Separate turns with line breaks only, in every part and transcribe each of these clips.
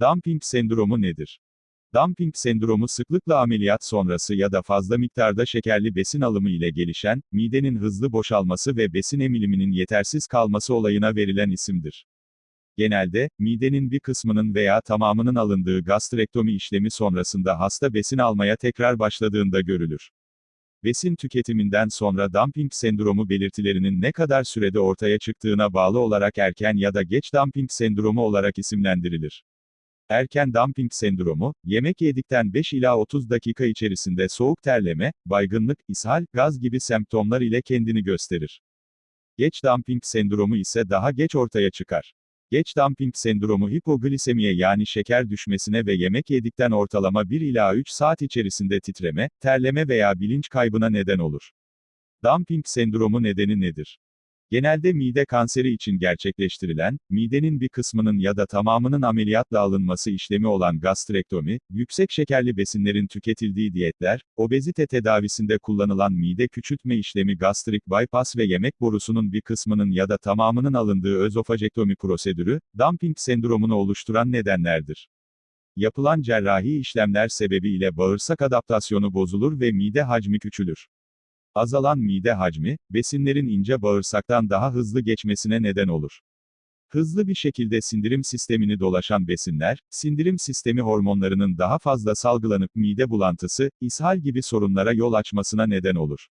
Dumping sendromu nedir? Dumping sendromu sıklıkla ameliyat sonrası ya da fazla miktarda şekerli besin alımı ile gelişen, midenin hızlı boşalması ve besin emiliminin yetersiz kalması olayına verilen isimdir. Genelde, midenin bir kısmının veya tamamının alındığı gastrektomi işlemi sonrasında hasta besin almaya tekrar başladığında görülür. Besin tüketiminden sonra dumping sendromu belirtilerinin ne kadar sürede ortaya çıktığına bağlı olarak erken ya da geç dumping sendromu olarak isimlendirilir. Erken dumping sendromu, yemek yedikten 5 ila 30 dakika içerisinde soğuk terleme, baygınlık, ishal, gaz gibi semptomlar ile kendini gösterir. Geç dumping sendromu ise daha geç ortaya çıkar. Geç dumping sendromu hipoglisemiye yani şeker düşmesine ve yemek yedikten ortalama 1 ila 3 saat içerisinde titreme, terleme veya bilinç kaybına neden olur. Dumping sendromu nedeni nedir? Genelde mide kanseri için gerçekleştirilen, midenin bir kısmının ya da tamamının ameliyatla alınması işlemi olan gastrektomi, yüksek şekerli besinlerin tüketildiği diyetler, obezite tedavisinde kullanılan mide küçültme işlemi gastrik bypass ve yemek borusunun bir kısmının ya da tamamının alındığı özofajektomi prosedürü, dumping sendromunu oluşturan nedenlerdir. Yapılan cerrahi işlemler sebebiyle bağırsak adaptasyonu bozulur ve mide hacmi küçülür. Azalan mide hacmi, besinlerin ince bağırsaktan daha hızlı geçmesine neden olur. Hızlı bir şekilde sindirim sistemini dolaşan besinler, sindirim sistemi hormonlarının daha fazla salgılanıp mide bulantısı, ishal gibi sorunlara yol açmasına neden olur.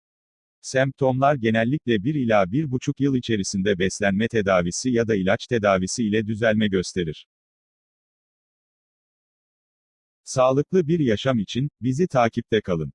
Semptomlar genellikle 1 ila 1,5 yıl içerisinde beslenme tedavisi ya da ilaç tedavisi ile düzelme gösterir. Sağlıklı bir yaşam için, bizi takipte kalın.